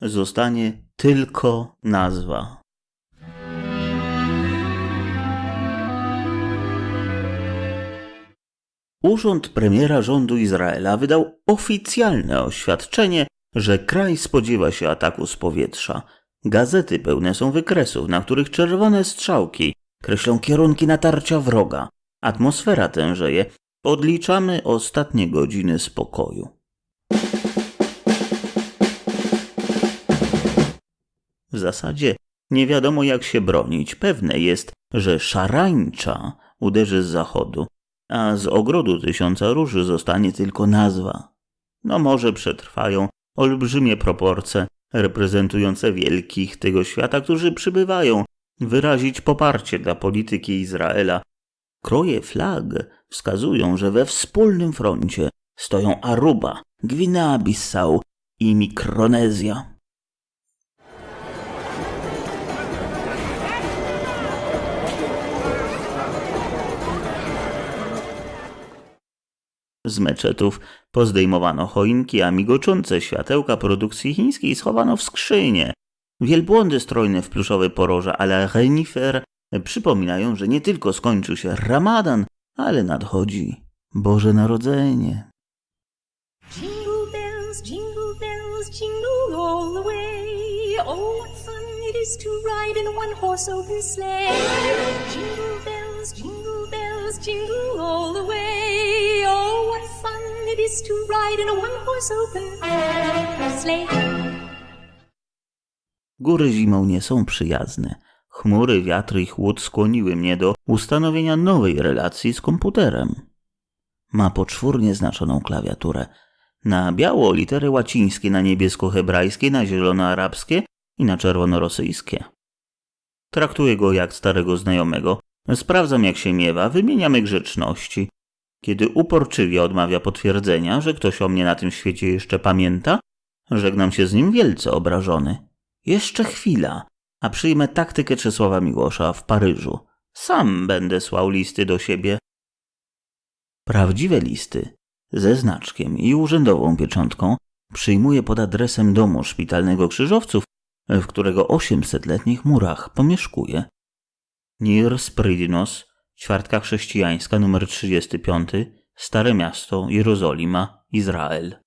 zostanie tylko nazwa. Urząd premiera rządu Izraela wydał oficjalne oświadczenie, że kraj spodziewa się ataku z powietrza. Gazety pełne są wykresów, na których czerwone strzałki kreślą kierunki natarcia wroga. Atmosfera tężeje. Odliczamy ostatnie godziny spokoju. W zasadzie nie wiadomo jak się bronić. Pewne jest, że szarańcza uderzy z zachodu, a z ogrodu tysiąca róży zostanie tylko nazwa. No może przetrwają olbrzymie proporcje reprezentujące wielkich tego świata, którzy przybywają wyrazić poparcie dla polityki Izraela. Kroje flag wskazują, że we wspólnym froncie stoją Aruba, Gwinea-Bissau i Mikronezja. Z meczetów pozdejmowano choinki, a migoczące światełka produkcji chińskiej schowano w skrzynie. Wielbłądy strojne w pluszowe poroże ale renifer przypominają, że nie tylko skończył się ramadan, ale nadchodzi Boże Narodzenie. Jingle bells, jingle bells, jingle all the way. Oh, what fun it is to ride in one horse open sleigh. Jingle bells, jingle bells, jingle to ride in a one horse open sleigh. Góry zimą nie są przyjazne. Chmury, wiatry i chłód skłoniły mnie do ustanowienia nowej relacji z komputerem. Ma poczwórnie znaczoną klawiaturę. Na biało litery łacińskie, na niebiesko-hebrajskie, na zielono-arabskie i na czerwono-rosyjskie. Traktuję go jak starego znajomego. Sprawdzam jak się miewa, wymieniamy grzeczności. Kiedy uporczywie odmawia potwierdzenia, że ktoś o mnie na tym świecie jeszcze pamięta, żegnam się z nim wielce obrażony. Jeszcze chwila, a przyjmę taktykę Czesława Miłosza w Paryżu. Sam będę słał listy do siebie. Prawdziwe listy ze znaczkiem i urzędową pieczątką przyjmuję pod adresem domu szpitalnego Krzyżowców, w którego 800-letnich murach pomieszkuję. Nir Sprydinos, ćwiartka chrześcijańska numer 35, Stare Miasto, Jerozolima, Izrael.